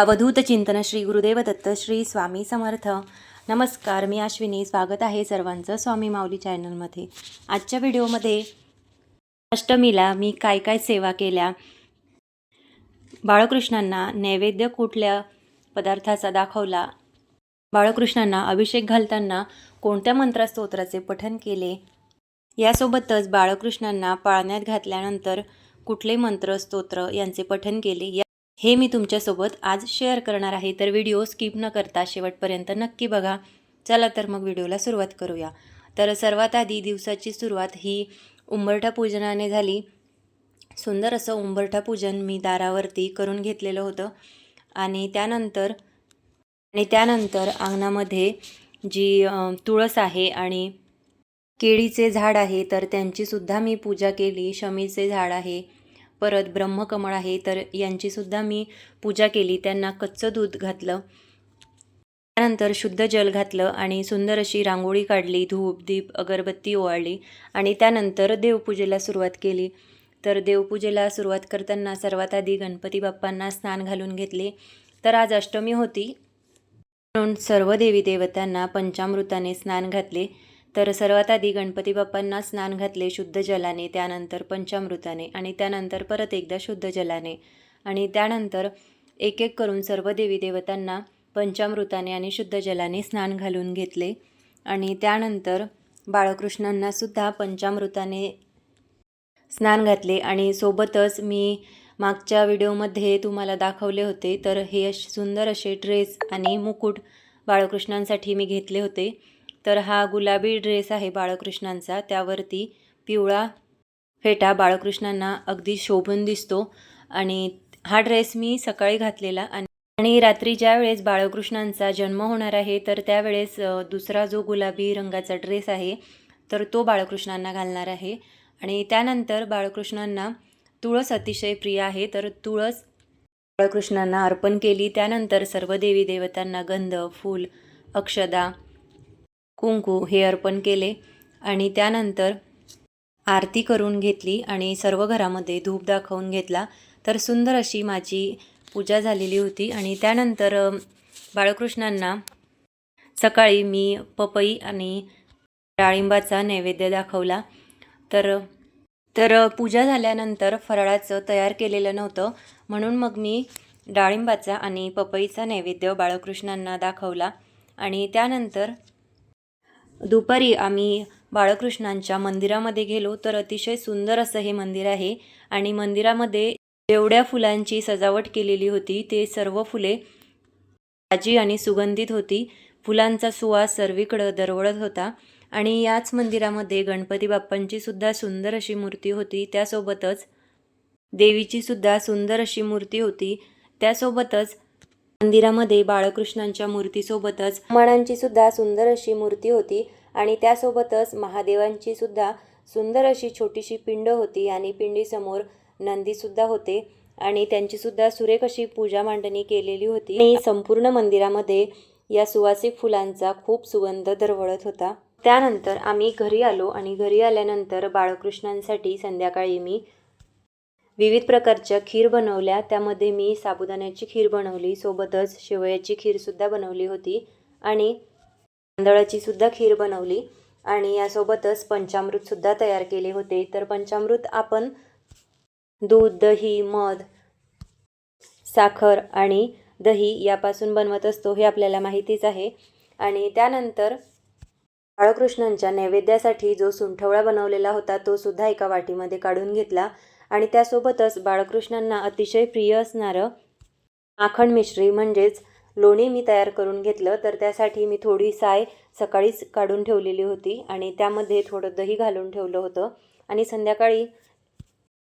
अवधूत चिंतन श्री गुरुदेव दत्त श्री स्वामी समर्थ. नमस्कार मी अश्विनी. स्वागत आहे सर्वांचं स्वामी माऊली चॅनलमध्ये. आजच्या व्हिडिओमध्ये अष्टमीला मी काय काय सेवा केल्या? बाळकृष्णांना नैवेद्य कुठल्या पदार्थाचा दाखवला? बाळकृष्णांना अभिषेक घालताना कोणत्या मंत्रस्तोत्राचे पठन केले? यासोबतच बाळकृष्णांना पाळण्यात घातल्यानंतर कुठले मंत्र स्तोत्र यांचे पठन केले? या हे मी तुमच्यासोबत आज शेअर करणार आहे. तर व्हिडिओ स्किप न करता शेवटपर्यंत नक्की बघा. चला तर मग व्हिडिओला सुरुवात करूया. तर सर्वात आधी दिवसाची सुरुवात ही उंबरठा पूजनाने झाली. सुंदर असं उंबरठा पूजन मी दारावरती करून घेतलेलं होतं. आणि त्यानंतर आणि त्यानंतर अंगणामध्ये जी तुळस आहे आणि केळीचे झाड आहे तर त्यांचीसुद्धा मी पूजा केली. शमीचे झाड आहे. परत ब्रह्मकमळ आहे तर यांचीसुद्धा मी पूजा केली. त्यांना कच्चं दूध घातलं. त्यानंतर शुद्ध जल घातलं आणि सुंदर अशी रांगोळी काढली. धूप दीप अगरबत्ती ओवाळली आणि त्यानंतर देवपूजेला सुरुवात केली. तर देवपूजेला सुरुवात करताना सर्वात आधी गणपती बाप्पांना स्नान घालून घेतले. तर आज अष्टमी होती. म्हणून सर्व देवी देवतांना पंचामृताने स्नान घातले. तर सर्वात आधी गणपती बाप्पांना स्नान घातले शुद्ध जलाने त्यानंतर पंचामृताने आणि त्यानंतर परत एकदा शुद्ध जलाने. आणि त्यानंतर एक एक करून सर्व देवी देवतांना पंचामृताने आणि शुद्ध जलाने स्नान घालून घेतले. आणि त्यानंतर बाळकृष्णांना सुद्धा पंचामृताने स्नान घातले. आणि सोबतच मी मागच्या व्हिडिओमध्ये तुम्हाला दाखवले होते तर हे अश सुंदर असे ड्रेस आणि मुकुट बाळकृष्णांसाठी मी घेतले होते. तर हा गुलाबी ड्रेस आहे बाळकृष्णांचा. त्यावरती पिवळा फेटा बाळकृष्णांना अगदी शोभून दिसतो. आणि हा ड्रेस मी सकाळी घातलेला आणि आणि रात्री ज्या वेळेस बाळकृष्णांचा जन्म होणार आहे तर त्यावेळेस दुसरा जो गुलाबी रंगाचा ड्रेस आहे तर तो बाळकृष्णांना घालणार आहे. आणि त्यानंतर बाळकृष्णांना तुळस अतिशय प्रिय आहे. तर तुळस बाळकृष्णांना अर्पण केली. त्यानंतर सर्व देवी देवतांना गंध फूल अक्षदा कुंकू हे अर्पण केले आणि त्यानंतर आरती करून घेतली आणि सर्व घरामध्ये धूप दाखवून घेतला. तर सुंदर अशी माझी पूजा झालेली होती आणि त्यानंतर बाळकृष्णांना सकाळी मी पपई आणि डाळिंबाचा नैवेद्य दाखवला. तर तर पूजा झाल्यानंतर फराळाचं तयार केलेलं नव्हतं. म्हणून मग मी डाळिंबाचा आणि पपईचा नैवेद्य बाळकृष्णांना दाखवला आणि त्यानंतर दुपारी आम्ही बाळकृष्णांच्या मंदिरामध्ये गेलो तर अतिशय सुंदर असं हे मंदिर आहे. आणि मंदिरामध्ये जेवढ्या फुलांची सजावट केलेली होती ते सर्व फुले ताजी आणि सुगंधित होती. फुलांचा सुवास सर्वीकडं दरवळत होता. आणि याच मंदिरामध्ये गणपती बाप्पांची सुद्धा सुंदर अशी मूर्ती होती. त्यासोबतच देवीची सुद्धा सुंदर अशी मूर्ती होती. त्यासोबतच मंदिरामध्ये बाळकृष्णांच्या मूर्तीसोबतच मणांची सुद्धा सुंदर अशी मूर्ती होती आणि त्यासोबतच महादेवांची सुद्धा सुंदर अशी छोटीशी पिंड होती आणि पिंडीसमोर नंदीसुद्धा होते. आणि त्यांचीसुद्धा सुरेख अशी पूजा मांडणी केलेली होती. आणि संपूर्ण मंदिरामध्ये या सुवासिक फुलांचा खूप सुगंध दरवळत होता. त्यानंतर आम्ही घरी आलो आणि घरी आल्यानंतर बाळकृष्णांसाठी संध्याकाळी मी विविध प्रकारच्या खीर बनवल्या. त्यामध्ये मी साबुदाण्याची खीर बनवली सोबतच शेवयाची खीरसुद्धा बनवली होती आणि तांदळाची सुद्धा खीर बनवली आणि यासोबतच पंचामृतसुद्धा तयार केले होते. तर पंचामृत आपण दूध दही मध साखर आणि दही यापासून बनवत असतो हे आपल्याला माहितीच आहे. आणि त्यानंतर बाळकृष्णांच्या नैवेद्यासाठी जो सुंठवळा बनवलेला होता तो सुद्धा एका वाटीमध्ये काढून घेतला. आणि त्यासोबतच बाळकृष्णांना अतिशय प्रिय असणारं माखण मिश्री म्हणजेच लोणी मी तयार करून घेतलं तर त्यासाठी मी थोडी साय सकाळीच काढून ठेवलेली होती आणि त्यामध्ये थोडं दही घालून ठेवलं होतं आणि संध्याकाळी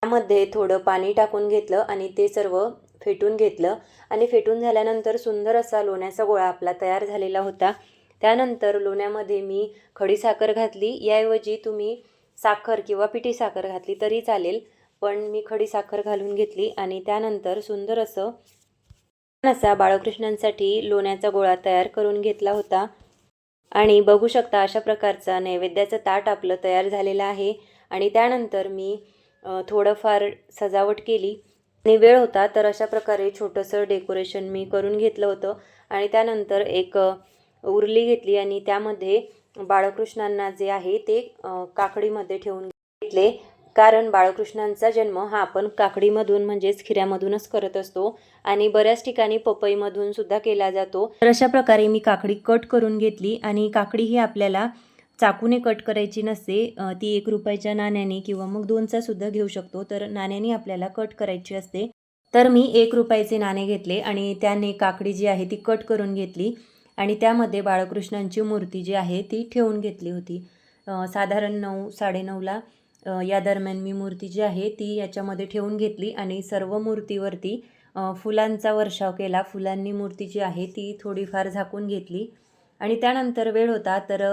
त्यामध्ये थोडं पाणी टाकून घेतलं आणि ते सर्व फेटून घेतलं. आणि फेटून झाल्यानंतर सुंदर असा लोण्याचा गोळा आपला तयार झालेला होता. त्यानंतर लोण्यामध्ये मी खडीसाखर घातली. याऐवजी तुम्ही साखर किंवा पिठी साखर घातली तरी चालेल. पण मी खडी साखर घालून घेतली आणि त्यानंतर सुंदर असं छान असा बाळकृष्णांसाठी लोण्याचा गोळा तयार करून घेतला होता. आणि बघू शकता अशा प्रकारचा नैवेद्याचं ताट आपलं तयार झालेलं आहे. आणि त्यानंतर मी थोडंफार सजावट केली. आणि वेळ होता तर अशा प्रकारे छोटंसं डेकोरेशन मी करून घेतलं होतं. आणि त्यानंतर एक उरली घेतली आणि त्यामध्ये बाळकृष्णांना जे आहे ते काकडीमध्ये ठेवून घेतले. कारण बाळकृष्णांचा जन्म हा आपण काकडीमधून म्हणजेच खिऱ्यामधूनच करत असतो आणि बऱ्याच ठिकाणी पपईमधून सुद्धा केला जातो. तर अशा प्रकारे मी काकडी कट करून घेतली आणि काकडी ही आपल्याला चाकूने कट करायची नसते. ती एक रुपयाच्या नाण्याने किंवा मग दोनचा सुद्धा घेऊ शकतो. तर नाण्याने आपल्याला कट करायची असते. तर मी एक रुपयाचे नाणे घेतले आणि त्याने काकडी जी आहे ती कट करून घेतली आणि त्यामध्ये बाळकृष्णांची मूर्ती जी आहे ती ठेवून घेतली होती. साधारण नऊ साडेनऊला. या दरम्यान मी मूर्ती जी आहे ती याच्यामध्ये ठेवून घेतली आणि सर्व मूर्तीवरती फुलांचा वर्षाव केला. फुलांनी मूर्ती जी आहे ती थोडीफार झाकून घेतली. आणि त्यानंतर वेळ होता तर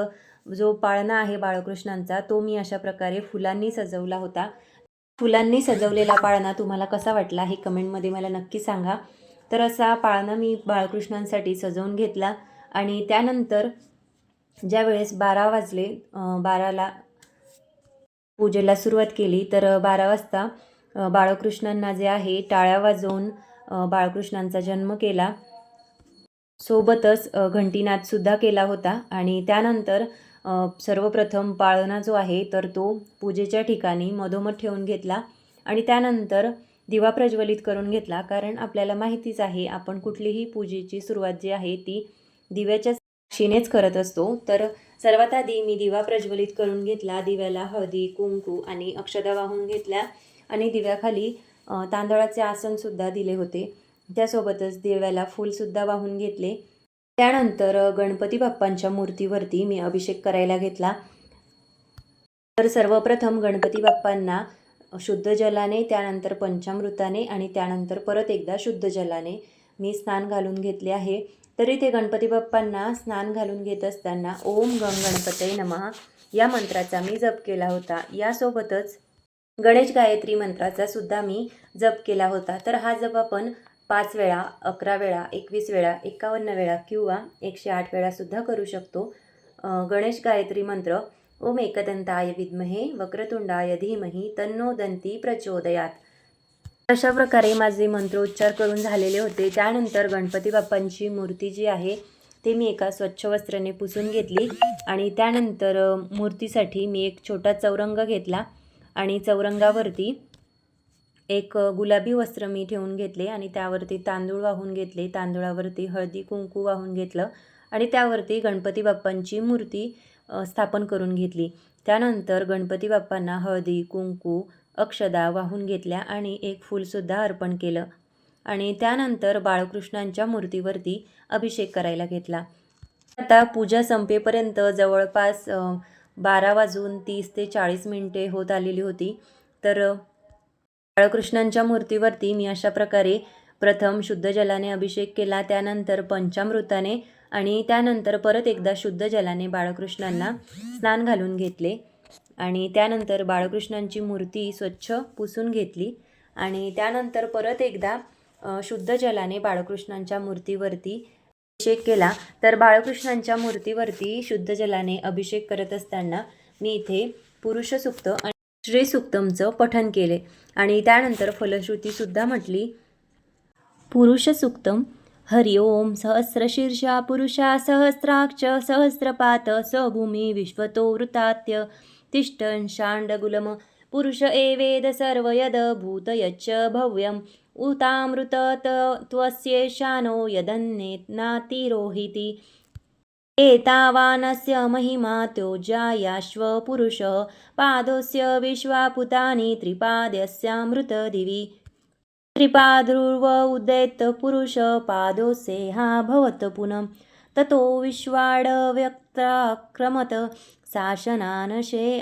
जो पाळणा आहे बाळकृष्णांचा तो मी अशा प्रकारे फुलांनी सजवला होता. फुलांनी सजवलेला पाळणा तुम्हाला कसा वाटला हे कमेंटमध्ये मला नक्की सांगा. तर असा पाळणा मी बाळकृष्णांसाठी सजवून घेतला आणि त्यानंतर ज्या वेळेस बारा वाजले बाराला पूजेला सुरुवात केली. तर बारा वाजता बाळकृष्णांना जे आहे टाळ्या वाजवून बाळकृष्णांचा जन्म केला. सोबतच घंटीनादसुद्धा केला होता. आणि त्यानंतर सर्वप्रथम पाळणा जो आहे तर तो पूजेच्या ठिकाणी मधोमध ठेवून घेतला. आणि त्यानंतर दिवा प्रज्वलित करून घेतला. कारण आपल्याला माहितीच आहे आपण कुठलीही पूजेची सुरुवात जी आहे ती दिव्याच्या साक्षीनेच करत असतो. तर सर्वात आधी मी दिवा प्रज्वलित करून घेतला दिव्याला हळदी कुंकू आणि अक्षदा वाहून घेतल्या आणि दिव्याखाली तांदळाचे आसनसुद्धा दिले होते. त्यासोबतच दिव्याला फूलसुद्धा वाहून घेतले. त्यानंतर गणपती बाप्पांच्या मूर्तीवरती मी अभिषेक करायला घेतला. तर सर्वप्रथम गणपती बाप्पांना शुद्ध जलाने त्यानंतर पंचामृताने आणि त्यानंतर परत एकदा शुद्ध जलाने मी स्नान घालून घेतले आहे. तरी ते गणपती बाप्पांना स्नान घालून घेत असताना ओम गंग गणपतये नमः या मंत्राचा मी जप केला होता. यासोबतच गणेश गायत्री मंत्राचा सुद्धा मी जप केला होता. तर हा जप आपण पाच वेळा अकरा वेळा एकवीस वेळा एकावन्न वेळा किंवा एकशे आठ वेळासुद्धा करू शकतो. गणेश गायत्री मंत्र ओम एकदंताय विद्महे वक्रतुंडाय धीमहि तन्नो दंती प्रचोदयात. अशा प्रकारे माझे मंत्रोच्चार करून झालेले होते. त्यानंतर गणपती बाप्पांची मूर्ती जी आहे ते मी एका स्वच्छ वस्त्राने पुसून घेतली आणि त्यानंतर मूर्तीसाठी मी एक छोटा चौरंग घेतला आणि चौरंगावरती एक गुलाबी वस्त्र मी ठेवून घेतले आणि त्यावरती तांदूळ वाहून घेतले. तांदूळावरती हळदी कुंकू वाहून घेतलं आणि त्यावरती गणपती बाप्पांची मूर्ती स्थापन करून घेतली. त्यानंतर गणपती बाप्पांना हळदी कुंकू अक्षदा वाहून घेतल्या आणि एक फूलसुद्धा अर्पण केलं. आणि त्यानंतर बाळकृष्णांच्या मूर्तीवरती अभिषेक करायला घेतला. आता पूजा संपेपर्यंत जवळपास बारा वाजून तीस ते चाळीस मिनिटे होत आलेली होती. तर बाळकृष्णांच्या मूर्तीवरती मी अशा प्रकारे प्रथम शुद्ध जलाने अभिषेक केला त्यानंतर पंचामृताने आणि त्यानंतर परत एकदा शुद्ध जलाने बाळकृष्णांना स्नान घालून घेतले. आणि त्यानंतर बाळकृष्णांची मूर्ती स्वच्छ पुसून घेतली. आणि त्यानंतर परत एकदा शुद्ध जलाने बाळकृष्णांच्या मूर्तीवरती अभिषेक केला. तर बाळकृष्णांच्या मूर्तीवरती शुद्ध जलाने अभिषेक करत असताना मी इथे पुरुष सुक्त आणि श्री सुक्तमचं पठन केले. आणि त्यानंतर फलश्रुतीसुद्धा म्हटली पुरुष सुक्तम हरि ओम सहस्रशीर्षा पुरुषा सहस्राक्ष सहस्रपात स भूमी विश्वतो वृतात्य तिष्ठन् शाण्डगुलम पुरुष एवेद सर्वयद भूतयच्च भव्यम्। उतामृत त्वस्येशानो यदन्नेनातिरोहिति एतावानस्य महिमा त्योजायाश्व पुरुष। पादोऽस्य विश्वापुतानि त्रिपाद्यस्यामृतदिवि त्रिपादुर्व उदैत पुरुष पादोसेहा भवत पुनः ततो विश्वाडव्यक्ताक्रमत शासनानशे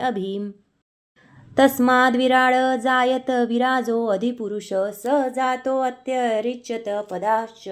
तस्माद् विराळ जायत विराजो अधिपुरुष स जातो अत्यरिच्यत पदाश्च।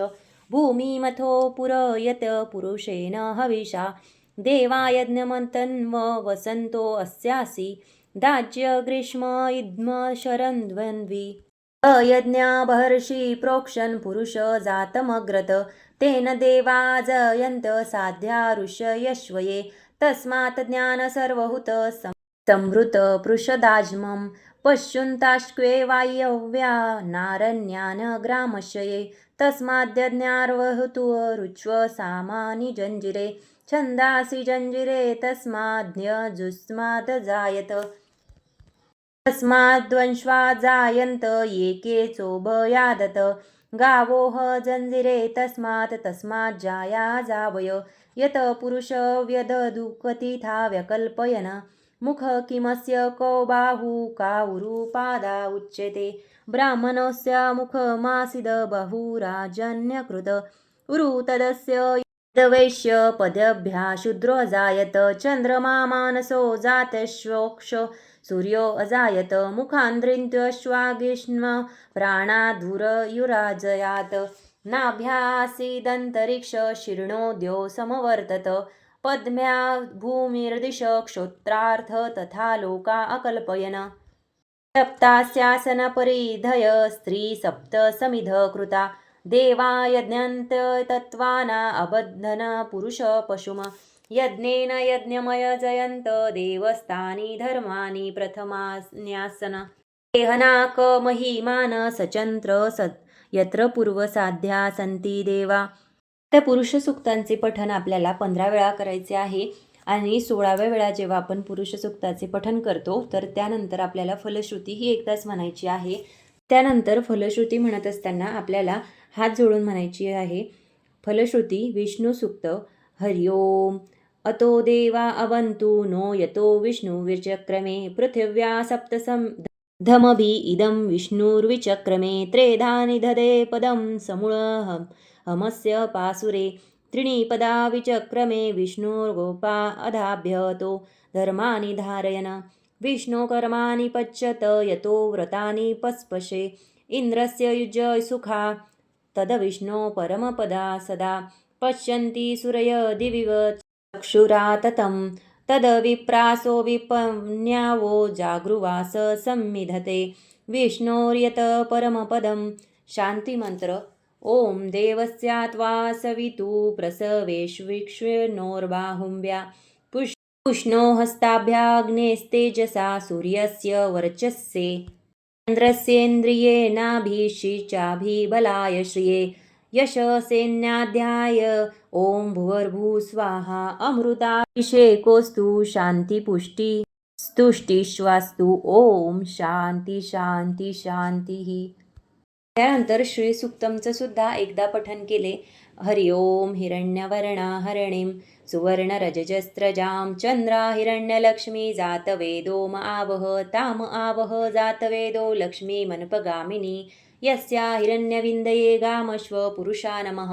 भूमिमथो पुरयत पुरुषेण हविषा। देवायज्ञमन्तन्व वसन्तो अस्यासि। दाज्य ग्रीष्म इद्म शरन्द्वन्वि अयज्ञाबहर्षि प्रोक्षन् पुरुष जातमग्रत। तेन देवाजयन्त साध्या ऋषयश्वये तस्मात् ज्ञानसर्वहुत सर्वहुत संहृत पृषदाज्मं पश्युन्ताश्क्वे वायव्या नारण्यान ग्रामशये तस्माद्यज्ञार्वहुतु रुच्व सामानि जञ्जिरे छन्दासि जञ्जिरे तस्माद्यजुस्मात् जायत। तस्माद्वंश्वा जायन्त एके चोभयादत। गावोह जंजिरे तस्मात् जाया जावय। यत पुरुष व्यदधुकतिथा व्यकल्पयन। मुख किमस्य कौ बाहू का उरुपादा उच्यते। ब्राह्मणस्य मुखमासिद बहुराजन्यकृत। उरु तदस्य वैश्य पदभ्या शूद्रो जायत चन्द्रमा मानसो जातश्वोक्ष। सूर्यो अजायत मुखान्द्रिन्त्यश्वाग्ष्म प्राणाधुरयुराजयात नाभ्यासीदन्तरिक्ष शीर्णोद्यो समवर्तत। पद्म्या भूमिर्दिश क्षोत्रार्थ तथा लोका अकल्पयन। सप्तास्यासनपरिधय स्त्री सप्त समिध कृता। देवायज्ञन्त तत्त्वाना अबद्धन पुरुष पशुम। यज्ञेन यज्ञमय जयंत देवस्थानी धर्मानी प्रथमान्यासन। देहनाक महिमान सचंत्र सत् यत्र पूर्वसाध्या संती देवा। त्या पुरुष सुक्तांचे पठन आपल्याला पंधरा वेळा करायचे आहे आणि सोळाव्या वेळा जेव्हा आपण पुरुष सुक्ताचे पठन करतो तर त्यानंतर आपल्याला फलश्रुती ही एकदाच म्हणायची आहे. त्यानंतर फलश्रुती म्हणत असताना आपल्याला हात जोडून म्हणायची आहे फलश्रुती विष्णू सुक्त हरिओम अतो देवा अवन्तु नो यतो विष्णुविचक्रमे पृथिव्या सप्तसं धमभि इदं विष्णुर्विचक्रमे त्रेधानि दधे पदं समूळ। हमस्य पासुरे त्रिणीपदा विचक्रमे विष्णुर्गोपा अधाभ्यतो धर्माणि धारयन। विष्णुकर्माणि पच्यत यतो व्रतानि पस्पशे। इन्द्रस्य युज सुखा तदविष्णो परमपदा सदा। पश्यन्ति सुरय दिविव चक्षुराततं तदविप्रासो विपन्यावो जागृवास संमिधते। विष्णोर्यत परमपदं शान्तिमन्त्र। ॐ देवस्यात्वा सवितु प्रसवेष्विक्ष्णोर्बाहुम्ब्या पुष् पुष्णो हस्ताभ्याग्नेस्तेजसा सूर्यस्य वर्चस्से। चन्द्रस्येन्द्रियेणाभिषिचाभिबलाय श्रिये। यशसेन्याध्याय ॐ भुवर्भुस्वाहा अमृताभिषेकोऽस्तु शान्तिपुष्टि स्तुष्टीश्वास्तु ओम शांती शांती शांती त्यानंतर श्री सुक्तमचं सुद्धा एकदा पठन केले. हरिओम हिरण्यवर्णा हरणीं सुवर्णरजजस्त्रजां चंद्रा हिरण्यलक्ष्मी जातवेदो म आवह ताम आवह जातवेदो लक्ष्मी मनपगामिनी यस्या हिरण्यविन्दये गामश्वपुरुषा नमः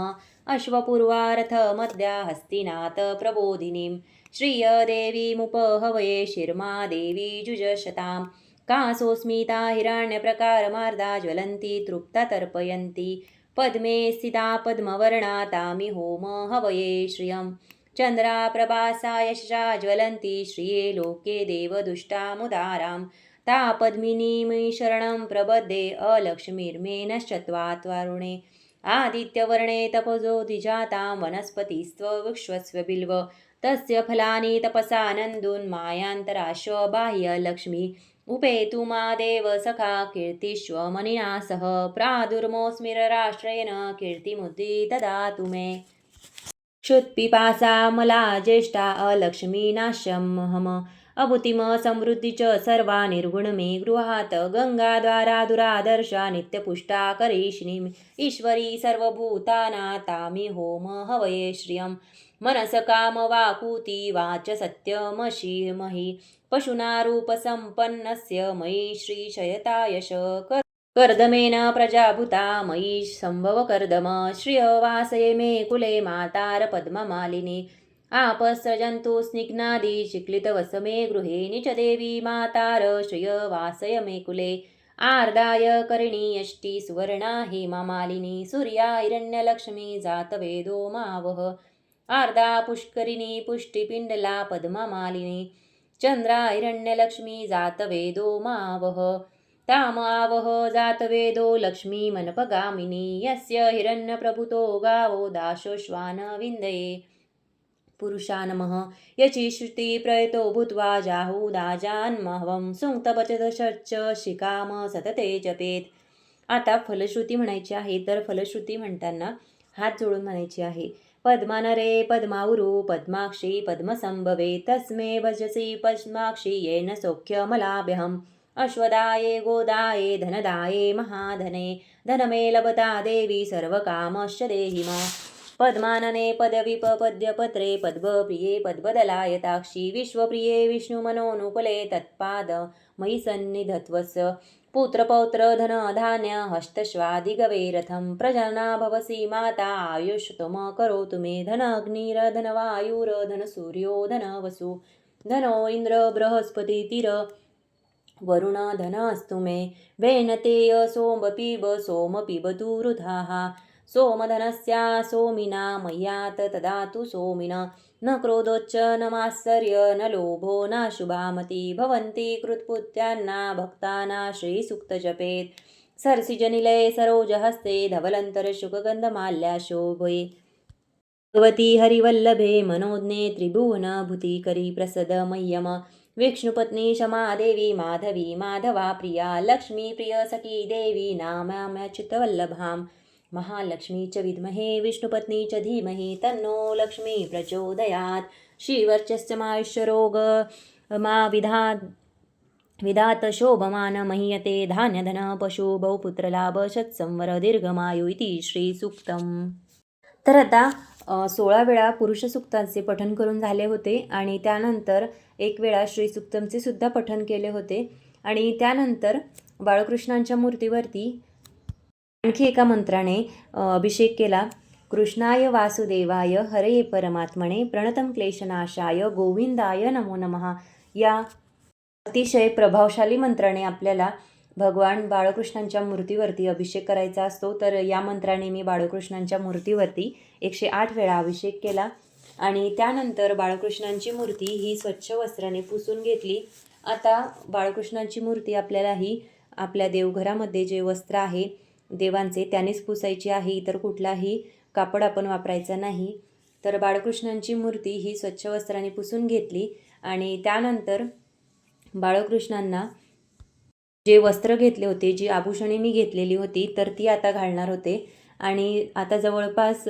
अश्वपूर्वारथ मद्या हस्तिनाथ प्रबोधिनीं श्रियदेवीमुपहवये शिर्मा देवी जुजशतां कासोऽस्मिता हिरण्यप्रकारमार्दा ज्वलन्ति तृप्ता तर्पयन्ति पद्मे स्थिता पद्मवर्णा तामि होम हवये श्रियं चन्द्राप्रभासा यशा ज्वलन्ति श्रिये लोके देवदुष्टामुदारां तापद्मिनीमयी शरणं प्रबद्धे अलक्ष्मीर्मे नश्चत्वात्वारुणे आदित्यवर्णे तपजोधिजातां वनस्पतिस्त्वविश्वस्व बिल्व तस्य फलानि तपसानन्दुन्मायान्तराश्व बाह्यलक्ष्मी उपेतु मा देव सखा कीर्तिष्व मनिना सह। प्रादुर्मोऽस्मिरराष्ट्रेण कीर्तिमुद्री ददातु मे। क्षुत्पिपासा मला ज्येष्ठा अलक्ष्मीनाश्यं अहम् अभूतिम समृद्धी च सर्वा निर्गुण मे गृहात गंगाद्वारा दुरादर्शा नित्यपुष्टा करीशिनी ईश्वरी सर्वभूताना तामी होम हवये श्रियं मनस काम वाकुती वाच सत्यमशी मही पशुनारूपसम्पन्नस्य मयि श्रीशयतायश कर कर्दमेन प्रजाभूता मयि श्रिय वासये मे कुले मातार पद्ममालिनी। आपस्रजन्तु स्निग्नादि चिक्लितवसमे गृहे निच देवी मातार श्रियवासय मे कुले। आर्दाय कर्णीयष्टि सुवर्णा हेमामालिनी सूर्या हिरण्यलक्ष्मी जातवेदो मावह आर्दा पुष्करिणी पुष्टिपिण्डला पद्ममालिनी चन्द्रा हिरण्यलक्ष्मी जातवेदो मावह तामावह जातवेदो लक्ष्मीमनपगामिनी यस्य हिरण्यप्रभुतो गावो दाशोश्वान विन्दये पुरुषानमः। यची श्रुती प्रयतो भूत्वा जाहुदाजान्महवं सुङ्क्तपचदशच्च शिकाम सतते जपेत। आता फलश्रुती म्हणायची आहे तर फलश्रुती म्हणताना हात जोडून म्हणायची आहे पद्मानरे पद्मावरू पद्माक्षी पद्मसंभवे तस्मे भजसी पद्माक्षी येन सौख्यमलाभ्यहम्। अश्वदाये गोदाये धनदाये महाधने धनमे लभता देवी सर्वकामश्च देहि मा पद्मानने पदविपपद्यपत्रे पद्मप्रिये पद्मदलायताक्षी विश्वप्रिये विष्णुमनोनुकुले तत्पाद मयि सन्निधत्वस्य पुत्रपौत्र धन धान्य हस्तश्वादिगवेरथं प्रजना भवसि माता आयुष्तम करोतु मे धन अग्निरधनवायुर धनसूर्यो धनवसु धनो इन्द्र बृहस्पतितिर वरुण धन अस्तु मे वेनतेय सोम पिब सोम पिबतु रुधाः सोमधनस्या सोमिना मय्यात तदातु सोमिना न क्रोधोच्च न मात्सर्य न लोभो न शुभामती भवन्ति कृत्पुत्र्यांना भक्ताना श्रीसुक्तजपेत। सर्सिजनिलये सरोजहस्ते धवलन्तरशुकगन्धमाल्या शोभे भगवती हरिवल्लभे मनोज्ञे त्रिभुवनभूतिकरी प्रसद मह्यम। विष्णुपत्नी क्षमादेवी माधवी माधवा प्रिया लक्ष्मी प्रिय सखी देवी नाम्याच्युतवल्लभाम् महालक्ष्मी च विद्महे विष्णुपत्नी च धीमहि तन्नो लक्ष्मी प्रचोदयात्. श्रीवर्चस्यमायुष्यरोग मा विधा विधात शोभमान मह्यते धान्यधन पशु बहुपुत्रलाभ षत्संवर दीर्घमायु इति श्रीसूक्तम. तर आता सोळा वेळा पुरुष सूक्तांचे पठन करून झाले होते आणि त्यानंतर एक वेळा श्रीसुक्तमचे सुद्धा पठन केले होते. आणि त्यानंतर बाळकृष्णांच्या मूर्तीवरती आणखी एका मंत्राने अभिषेक केला कृष्णाय वासुदेवाय हरे परमात्मने प्रणतम क्लेशनाशाय गोविंदाय नमो नमः. या अतिशय प्रभावशाली मंत्राने आपल्याला भगवान बाळकृष्णांच्या मूर्तीवरती अभिषेक करायचा असतो. तर या मंत्राने मी बाळकृष्णांच्या मूर्तीवरती एकशे आठ वेळा अभिषेक केला आणि त्यानंतर बाळकृष्णांची मूर्ती ही स्वच्छ वस्त्राने पुसून घेतली. आता बाळकृष्णांची मूर्ती आपल्याला ही आपल्या देवघरामध्ये जे वस्त्र आहे देवांचे त्यानेच पुसायचे आहे इतर कुठलाही कापड आपण वापरायचा नाही. तर बाळकृष्णांची मूर्ती ही स्वच्छ वस्त्राने पुसून घेतली आणि त्यानंतर बाळकृष्णांना जे वस्त्र घेतले होते जी आभूषणे मी घेतलेली होती तर ती आता घालणार होते. आणि आता जवळपास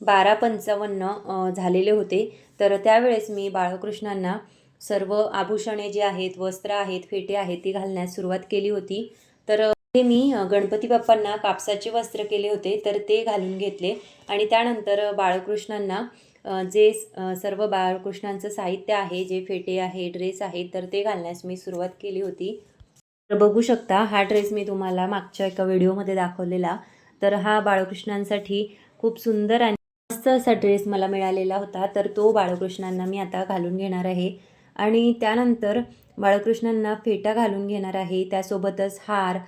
बारा पंचावन्न झालेले होते. तर त्यावेळेस मी बाळकृष्णांना सर्व आभूषणे जी आहेत वस्त्र आहेत फेटे आहेत ती घालण्यास सुरुवात केली होती. तर ते मी गणपती बाप्पांना कापसाचे वस्त्र केले होते तर ते घालून घेतले. आणि त्यानंतर बाळकृष्णांना जे सर्व बाळकृष्णांचं साहित्य आहे जे फेटे आहे ड्रेस आहे तर ते घालण्यास मी सुरुवात केली होती. तर बघू शकता हा ड्रेस मी तुम्हाला मागच्या एका व्हिडिओमध्ये दाखवलेला. तर हा बाळकृष्णांसाठी खूप सुंदर आणि मस्त असा ड्रेस मला मिळालेला होता. तर तो बाळकृष्णांना मी आता घालून घेणार आहे. आणि त्यानंतर बाळकृष्णांना फेटा घालून घेणार आहे. त्यासोबतच हार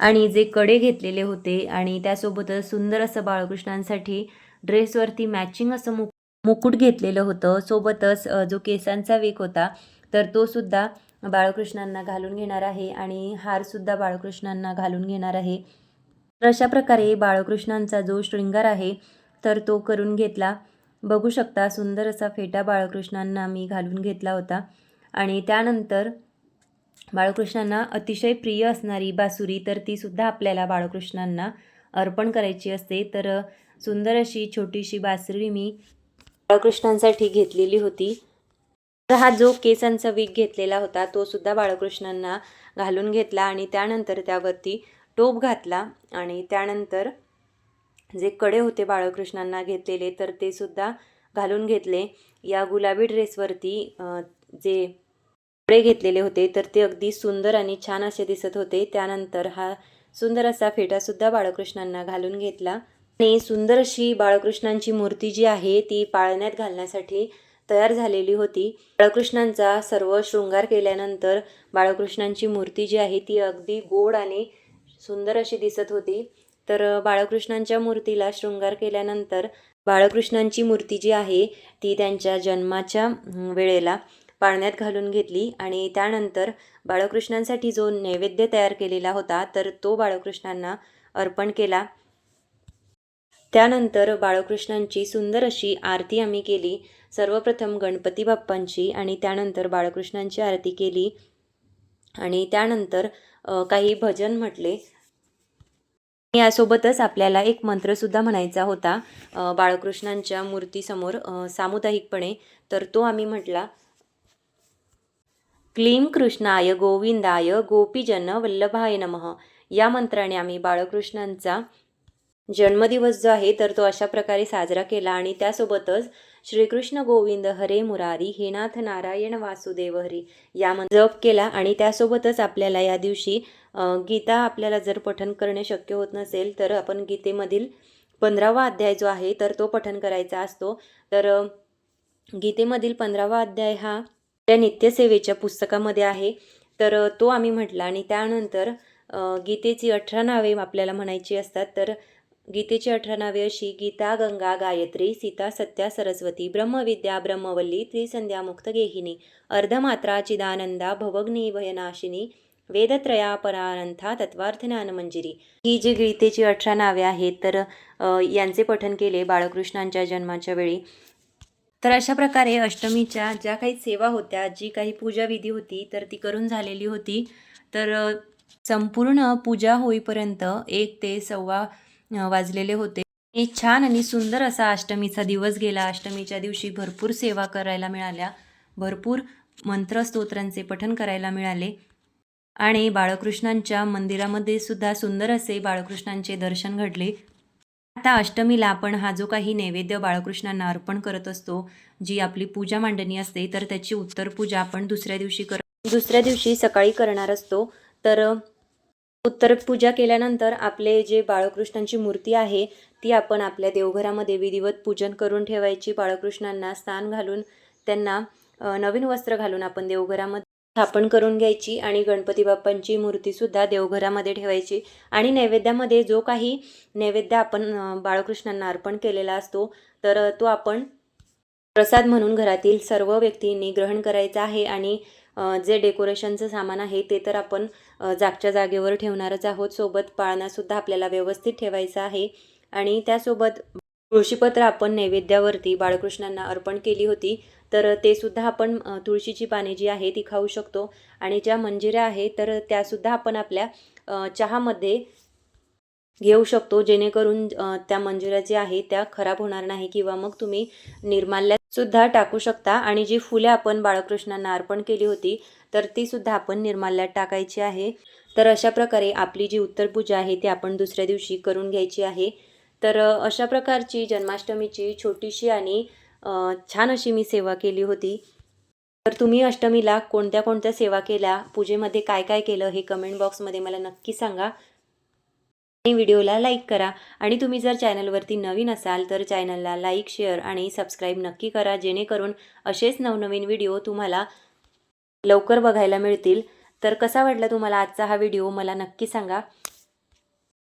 आणि जे कडे घेतलेले होते आणि त्यासोबतच सुंदर असं बाळकृष्णांसाठी ड्रेसवरती मॅचिंग असं मुक मुकुट घेतलेलं होतं. सोबतच जो केसांचा वेक होता तर तो सुद्धा बाळकृष्णांना घालून घेणार आहे आणि हारसुद्धा बाळकृष्णांना घालून घेणार आहे. तर अशा प्रकारे बाळकृष्णांचा जो शृंगार आहे तर तो करून घेतला. बघू शकता सुंदर असा फेटा बाळकृष्णांना मी घालून घेतला होता. आणि त्यानंतर बाळकृष्णांना अतिशय प्रिय असणारी बासुरी तर तीसुद्धा आपल्याला बाळकृष्णांना अर्पण करायची असते. तर सुंदर अशी छोटीशी बासरी मी बाळकृष्णांसाठी घेतलेली होती. तर हा जो केसांचा वीक घेतलेला होता तो सुद्धा बाळकृष्णांना घालून घेतला आणि त्यानंतर त्यावरती टोप घातला आणि त्यानंतर जे कडे होते बाळकृष्णांना घेतलेले तर ते सुद्धा घालून घेतले. या गुलाबी ड्रेसवरती जे कपडे घेतलेले होते तर ते अगदी सुंदर आणि छान असे दिसत होते. त्यानंतर हा सुंदर असा फेटासुद्धा बाळकृष्णांना घालून घेतला. आणि सुंदर अशी बाळकृष्णांची मूर्ती जी आहे ती पाळण्यात घालण्यासाठी तयार झालेली होती. बाळकृष्णांचा सर्व शृंगार केल्यानंतर बाळकृष्णांची मूर्ती जी आहे ती अगदी गोड आणि सुंदर अशी दिसत होती. तर बाळकृष्णांच्या मूर्तीला शृंगार केल्यानंतर बाळकृष्णांची मूर्ती जी आहे ती त्यांच्या जन्माच्या वेळेला पाळण्यात घालून घेतली आणि त्यानंतर बाळकृष्णांसाठी जो नैवेद्य तयार केलेला होता तर तो बाळकृष्णांना अर्पण केला. त्यानंतर बाळकृष्णांची सुंदर अशी आरती आम्ही केली. सर्वप्रथम गणपती बाप्पांची आणि त्यानंतर बाळकृष्णांची आरती केली. आणि त्यानंतर काही भजन म्हटले. यासोबतच आपल्याला एक मंत्रसुद्धा म्हणायचा होता बाळकृष्णांच्या मूर्तीसमोर सामुदायिकपणे. तर तो आम्ही म्हटला क्लीं कृष्णाय गोविंदाय गोपीजन वल्लभाय नमः. या मंत्राने आम्ही बाळकृष्णांचा जन्मदिवस जो आहे तर तो अशा प्रकारे साजरा केला आणि त्यासोबतच श्रीकृष्ण गोविंद हरे मुरारी हे नाथ नारायण वासुदेव हरी या जप केला आणि त्यासोबतच आपल्याला या दिवशी गीता आपल्याला जर पठन करणे शक्य होत नसेल तर आपण गीतेमधील पंधरावा अध्याय जो आहे तर तो पठन करायचा असतो. तर गीतेमधील पंधरावा अध्याय हा त्या नित्यसेवेच्या पुस्तकामध्ये आहे तर तो आम्ही म्हटला आणि त्यानंतर गीतेची अठरा नावे आपल्याला म्हणायची असतात तर गीतेची अठरा नावे अशी गीता गंगा गायत्री सीता सत्या सरस्वती ब्रह्मविद्या ब्रह्मवल्ली त्रिसंध्या मुक्तगेहिनी अर्धमात्रा चिदानंदा भवग्नी भयनाशिनी वेदत्रया परानंथा तत्वार्थज्ञान मंजिरी ही जी गीतेची अठरा नावे आहेत तर यांचे पठन केले बाळकृष्णांच्या जन्माच्या वेळी. तर अशा प्रकारे अष्टमीच्या ज्या काही सेवा होत्या जी काही पूजाविधी होती तर ती करून झालेली होती. तर संपूर्ण पूजा होईपर्यंत एक ते सव्वा वाजलेले होते. एक छान आणि सुंदर असा अष्टमीचा दिवस गेला. अष्टमीच्या दिवशी भरपूर सेवा करायला मिळाल्या. भरपूर मंत्रस्तोत्रांचे पठन करायला मिळाले. आणि बाळकृष्णांच्या मंदिरामध्ये सुद्धा सुंदर असे बाळकृष्णांचे दर्शन घडले. आता अष्टमीला आपण हा जो काही नैवेद्य बाळकृष्णांना अर्पण करत असतो जी आपली पूजा मांडणी असते तर त्याची उत्तर पूजा आपण दुसऱ्या दिवशी कर दुसऱ्या दिवशी सकाळी करणार असतो. तर उत्तर पूजा केल्यानंतर आपले जे बाळकृष्णांची मूर्ती आहे ती आपण आपल्या देवघरामध्ये विधिवत पूजन करून ठेवायची. बाळकृष्णांना स्नान घालून त्यांना नवीन वस्त्र घालून आपण देवघरामध्ये स्थापन करून घ्यायची आणि गणपती बाप्पांची मूर्तीसुद्धा देवघरामध्ये ठेवायची. आणि नैवेद्यामध्ये जो काही नैवेद्य आपण बाळकृष्णांना अर्पण केलेला असतो तर तो आपण प्रसाद म्हणून घरातील सर्व व्यक्तींनी ग्रहण करायचा आहे आणि जे डेकोरेशनचं सामान आहे ते तर आपण जागच्या जागेवर ठेवणारच आहोत. सोबत पाळणासुद्धा आपल्याला व्यवस्थित ठेवायचा आहे. आणि त्यासोबत तुळशीपत्र आपण नैवेद्यावरती बाळकृष्णांना अर्पण केली होती तर ते सुद्धा आपण तुळशीची पाने जी आहे ती खाऊ शकतो. आणि ज्या मंजिऱ्या आहेत तर त्यासुद्धा आपण आपल्या चहामध्ये घेऊ शकतो. जेणेकरून त्या मंजिऱ्या ज्या आहे त्या खराब होणार नाही किंवा मग तुम्ही निर्माल्यात सुद्धा टाकू शकता. आणि जी फुले आपण बाळकृष्णांना अर्पण केली होती तर ती सुद्धा आपण निर्माल्यात टाकायची आहे. तर अशा प्रकारे आपली जी उत्तर पूजा आहे ती आपण दुसऱ्या दिवशी करून घ्यायची आहे. तर अशा प्रकारची जन्माष्टमीची छोटीशी आणि छान अशी मी सेवा केली होती. तर तुम्ही अष्टमीला कोणत्या कोणत्या सेवा केल्या? पूजेमध्ये काय काय केलं? हे कमेंट बॉक्समध्ये मला नक्की सांगा. आणि व्हिडिओला लाईक करा. आणि तुम्ही जर चॅनलवरती नवीन असाल तर चॅनलला लाईक शेअर आणि सबस्क्राईब नक्की करा. जेणेकरून असेच नवनवीन व्हिडिओ तुम्हाला लवकर बघायला मिळतील. तर कसा वाटला तुम्हाला आजचा हा व्हिडिओ? मला नक्की सांगा.